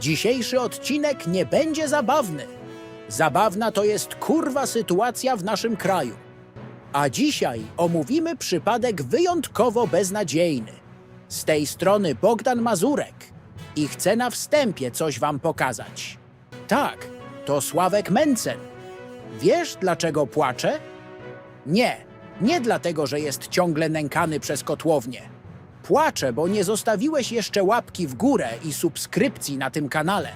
Dzisiejszy odcinek nie będzie zabawny. Zabawna to jest kurwa sytuacja w naszym kraju. A dzisiaj omówimy przypadek wyjątkowo beznadziejny. Z tej strony Bogdan Mazurek i chcę na wstępie coś wam pokazać. Tak, to Sławek Mencen. Wiesz, dlaczego płacze? Nie, nie dlatego, że jest ciągle nękany przez kotłownię. Płaczę, bo nie zostawiłeś jeszcze łapki w górę i subskrypcji na tym kanale.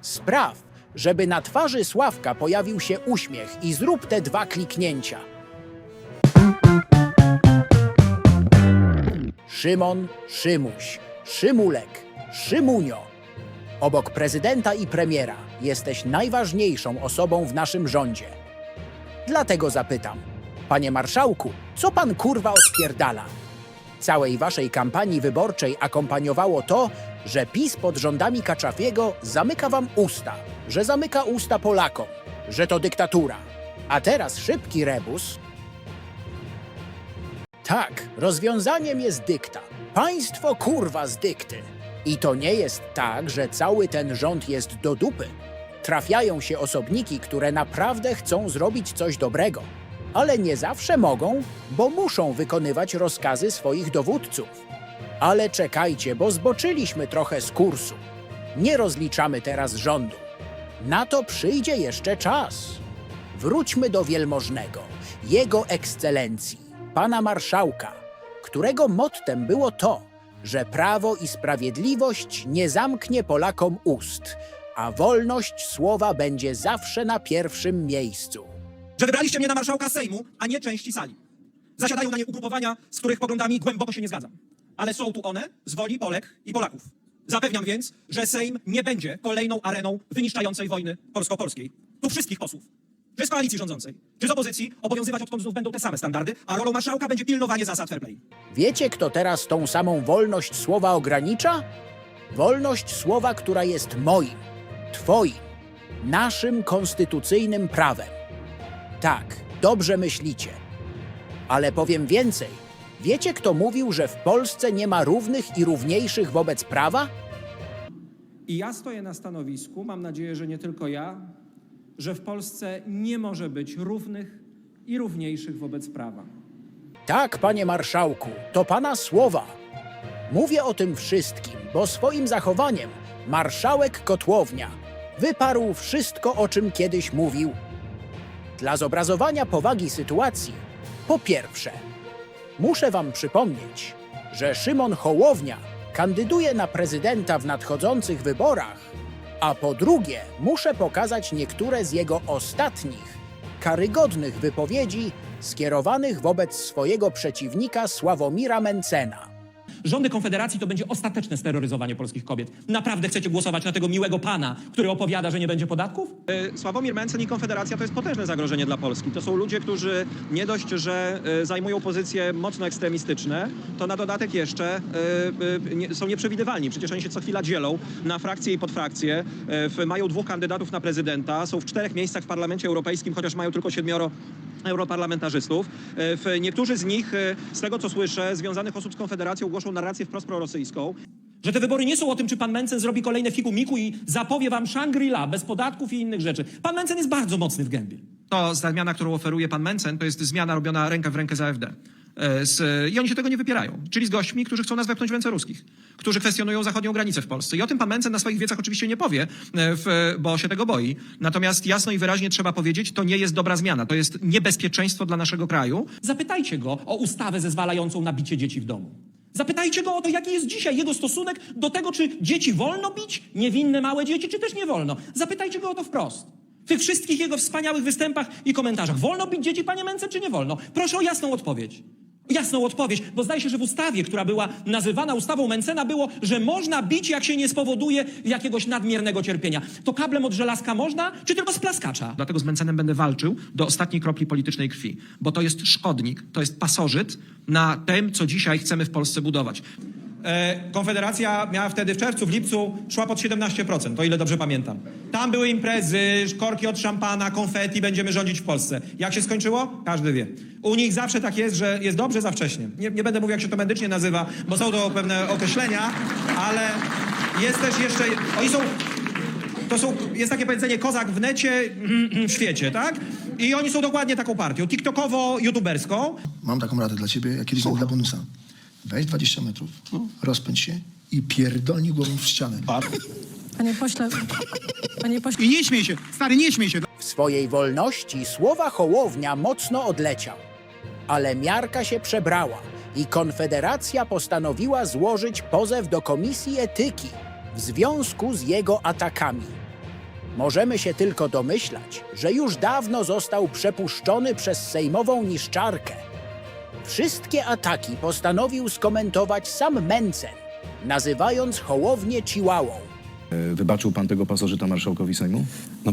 Spraw, żeby na twarzy Sławka pojawił się uśmiech i zrób te dwa kliknięcia. Szymon Szymuś, Szymulek, Szymunio. Obok prezydenta i premiera jesteś najważniejszą osobą w naszym rządzie. Dlatego zapytam, panie marszałku, co pan kurwa odpierdala? Całej waszej kampanii wyborczej akompaniowało to, że PiS pod rządami Kaczafiego zamyka wam usta, że zamyka usta Polakom, że to dyktatura. A teraz szybki rebus. Tak, rozwiązaniem jest dykta. Państwo kurwa z dykty. I to nie jest tak, że cały ten rząd jest do dupy. Trafiają się osobniki, które naprawdę chcą zrobić coś dobrego, ale nie zawsze mogą, bo muszą wykonywać rozkazy swoich dowódców. Ale czekajcie, bo zboczyliśmy trochę z kursu. Nie rozliczamy teraz rządu. Na to przyjdzie jeszcze czas. Wróćmy do wielmożnego, jego ekscelencji, pana marszałka, którego mottem było to, że prawo i sprawiedliwość nie zamknie Polakom ust, a wolność słowa będzie zawsze na pierwszym miejscu. Że wybraliście mnie na marszałka Sejmu, a nie części sali. Zasiadają na nie ugrupowania, z których poglądami głęboko się nie zgadzam. Ale są tu one z woli Polek i Polaków. Zapewniam więc, że Sejm nie będzie kolejną areną wyniszczającej wojny polsko-polskiej. Tu wszystkich posłów, czy z koalicji rządzącej, czy z opozycji, obowiązywać odtąd znów będą te same standardy, a rolą marszałka będzie pilnowanie zasad fair play. Wiecie, kto teraz tą samą wolność słowa ogranicza? Wolność słowa, która jest moim, twoim, naszym konstytucyjnym prawem. Tak, dobrze myślicie. Ale powiem więcej. Wiecie, kto mówił, że w Polsce nie ma równych i równiejszych wobec prawa? I ja stoję na stanowisku, mam nadzieję, że nie tylko ja, że w Polsce nie może być równych i równiejszych wobec prawa. Tak, panie marszałku, to pana słowa. Mówię o tym wszystkim, bo swoim zachowaniem marszałek Kotłownia wyparł wszystko, o czym kiedyś mówił. Dla zobrazowania powagi sytuacji, po pierwsze, muszę wam przypomnieć, że Szymon Hołownia kandyduje na prezydenta w nadchodzących wyborach, a po drugie, muszę pokazać niektóre z jego ostatnich, karygodnych wypowiedzi skierowanych wobec swojego przeciwnika Sławomira Mencena. Rządy Konfederacji to będzie ostateczne steroryzowanie polskich kobiet. Naprawdę chcecie głosować na tego miłego pana, który opowiada, że nie będzie podatków? E, Sławomir Mencen i Konfederacja to jest potężne zagrożenie dla Polski. To są ludzie, którzy nie dość, że e, zajmują pozycje mocno ekstremistyczne, to na dodatek jeszcze e, są nieprzewidywalni. Przecież oni się co chwila dzielą na frakcje i podfrakcje. Mają dwóch kandydatów na prezydenta, są w czterech miejscach w Parlamencie Europejskim, chociaż mają tylko siedmioro europarlamentarzystów. E, w- Niektórzy z nich, e, z tego co słyszę, związanych osób z Konfederacją głoszą narrację wprost prorosyjską. Że te wybory nie są o tym, czy pan Mencen zrobi kolejne figu-miku i zapowie wam Shangri-La bez podatków i innych rzeczy. Pan Mencen jest bardzo mocny w gębie. To zmiana, którą oferuje pan Mencen, to jest zmiana robiona rękę w rękę z AfD. E, Z, I oni się tego nie wypierają. Czyli z gośćmi, którzy chcą nas wepchnąć w ręce ruskich, którzy kwestionują zachodnią granicę w Polsce. I o tym pan Mencen na swoich wiecach oczywiście nie powie, e, w, bo się tego boi. Natomiast jasno i wyraźnie trzeba powiedzieć, to nie jest dobra zmiana. To jest niebezpieczeństwo dla naszego kraju. Zapytajcie go o ustawę zezwalającą na bicie dzieci w domu. Zapytajcie go o to, jaki jest dzisiaj jego stosunek do tego, czy dzieci wolno bić, niewinne małe dzieci, czy też nie wolno. Zapytajcie go o to wprost. W tych wszystkich jego wspaniałych występach i komentarzach. Wolno bić dzieci, panie Mencen, czy nie wolno? Proszę o jasną odpowiedź. Jasną odpowiedź, bo zdaje się, że w ustawie, która była nazywana ustawą Mencena, było, że można bić, jak się nie spowoduje jakiegoś nadmiernego cierpienia. To kablem od żelazka można, czy tylko z plaskacza? Dlatego z Mencenem będę walczył do ostatniej kropli politycznej krwi. Bo to jest szkodnik, to jest pasożyt na tym, co dzisiaj chcemy w Polsce budować. E, Konfederacja miała wtedy w czerwcu, w lipcu szła pod 17%, o ile dobrze pamiętam. Tam były imprezy, korki od szampana, konfetti, będziemy rządzić w Polsce. Jak się skończyło? Każdy wie. U nich zawsze tak jest, że jest dobrze za wcześnie. Nie, nie będę mówił, jak się to medycznie nazywa, bo są to pewne określenia, ale Jest też jeszcze, oni są, to są, jest takie powiedzenie kozak w necie, w świecie, tak? I oni są dokładnie taką partią, tiktokowo-youtuberską. Mam taką radę dla ciebie, jak kiedyś dla bonusa. Weź 20 metrów, rozpędź się i pierdolnij głową w ścianę. Panie pośle, panie pośle. I nie śmiej się, stary, nie śmiej się. W swojej wolności słowa Hołownia mocno odleciał. Ale miarka się przebrała i Konfederacja postanowiła złożyć pozew do Komisji Etyki w związku z jego atakami. Możemy się tylko domyślać, że już dawno został przepuszczony przez sejmową niszczarkę. Wszystkie ataki postanowił skomentować sam Mencen, nazywając Hołownię Ciłałą. Wybaczył pan tego pasożyta marszałkowi Sejmu? No,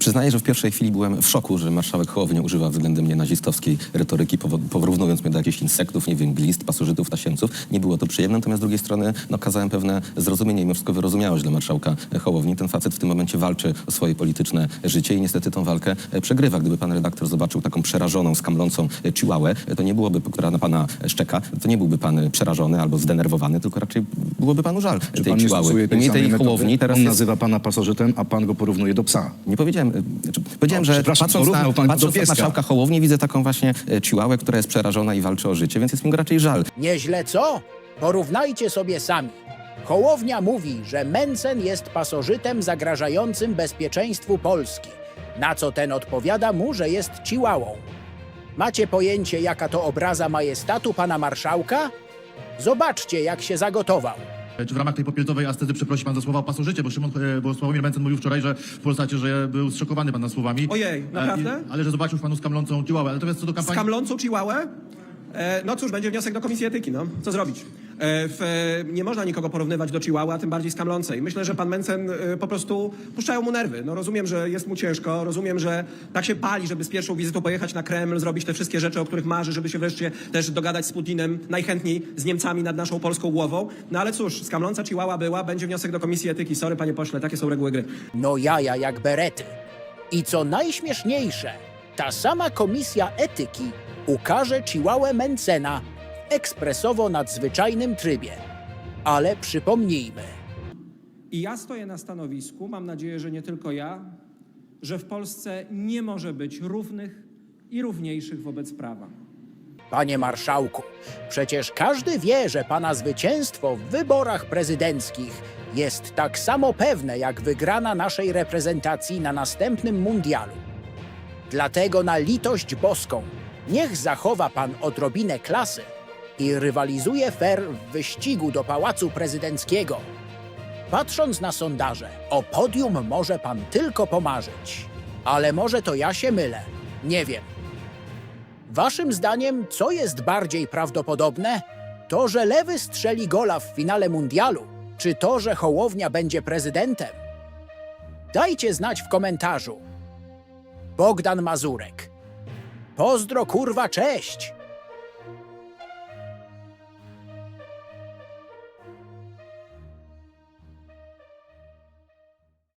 przyznaję, że w pierwszej chwili byłem w szoku, że marszałek Hołownia używa względem mnie nazistowskiej retoryki, porównując mnie do jakichś insektów, nie wiem, glist, pasożytów, tasiemców. Nie było to przyjemne, natomiast z drugiej strony no, okazałem pewne zrozumienie i mimo wszystko wyrozumiałość dla marszałka Hołowni. Ten facet w tym momencie walczy o swoje polityczne życie i niestety tą walkę e, przegrywa. Gdyby pan redaktor zobaczył taką przerażoną, skamlącą e, chihuahuę, e, to nie byłoby, która na pana szczeka, to nie byłby pan przerażony albo zdenerwowany, tylko raczej byłoby panu żal Czy tej pan nie chihuahuy. stosuje tej? Hołowni teraz On jest... nazywa pana pasożytem, a pan go porównuje do psa. Nie powiedziałem. Znaczy, powiedziałem, że patrząc na, pan patrząc na marszałka Hołownię widzę taką właśnie e, chihuahuę, która jest przerażona i walczy o życie, więc jest mi go raczej żal. Nieźle co? Porównajcie sobie sami. Hołownia mówi, że Mencen jest pasożytem zagrażającym bezpieczeństwu Polski, na co ten odpowiada mu, że jest ciłałą. Macie pojęcie, jaka to obraza majestatu pana marszałka? Zobaczcie, jak się zagotował. Czy w ramach tej popielcowej astezy przeprosi pan za słowa o pasożycie? Bo Szymon, e, bo Sławomir Mencen mówił wczoraj, że w Polsacie, że był zszokowany pana słowami. Ojej, E, naprawdę? I, ale że zobaczył panu skamlącą ciłałę. Natomiast co do kampanii... Skamlącą chihuahuę? E, no cóż, będzie wniosek do Komisji Etyki, no. Co zrobić? E, w, e, nie można nikogo porównywać do chihuahua, tym bardziej skamlącej. Myślę, że pan Mencen e, po prostu puszczają mu nerwy. No rozumiem, że jest mu ciężko, rozumiem, że tak się pali, żeby z pierwszą wizytą pojechać na Kreml, zrobić te wszystkie rzeczy, o których marzy, żeby się wreszcie też dogadać z Putinem, najchętniej z Niemcami nad naszą polską głową. No ale cóż, skamląca chihuahua była, będzie wniosek do Komisji Etyki. Sorry, panie pośle, takie są reguły gry. No jaja jak berety. I co najśmieszniejsze, ta sama komisja etyki ukaże Chihuahua Mencena ekspresowo nadzwyczajnym trybie. Ale przypomnijmy, I ja stoję na stanowisku, mam nadzieję, że nie tylko ja, że w Polsce nie może być równych i równiejszych wobec prawa. panie marszałku, przecież każdy wie, że pana zwycięstwo w wyborach prezydenckich jest tak samo pewne jak wygrana naszej reprezentacji na następnym mundialu. Dlatego na litość boską niech zachowa pan odrobinę klasy i rywalizuje fair w wyścigu do pałacu prezydenckiego. Patrząc na sondaże, o podium może pan tylko pomarzyć. Ale może to ja się mylę. Nie wiem. Waszym zdaniem, co jest bardziej prawdopodobne? To, że lewy strzeli gola w finale mundialu, czy to, że Hołownia będzie prezydentem? Dajcie znać w komentarzu. Bogdan Mazurek. Pozdro kurwa, cześć!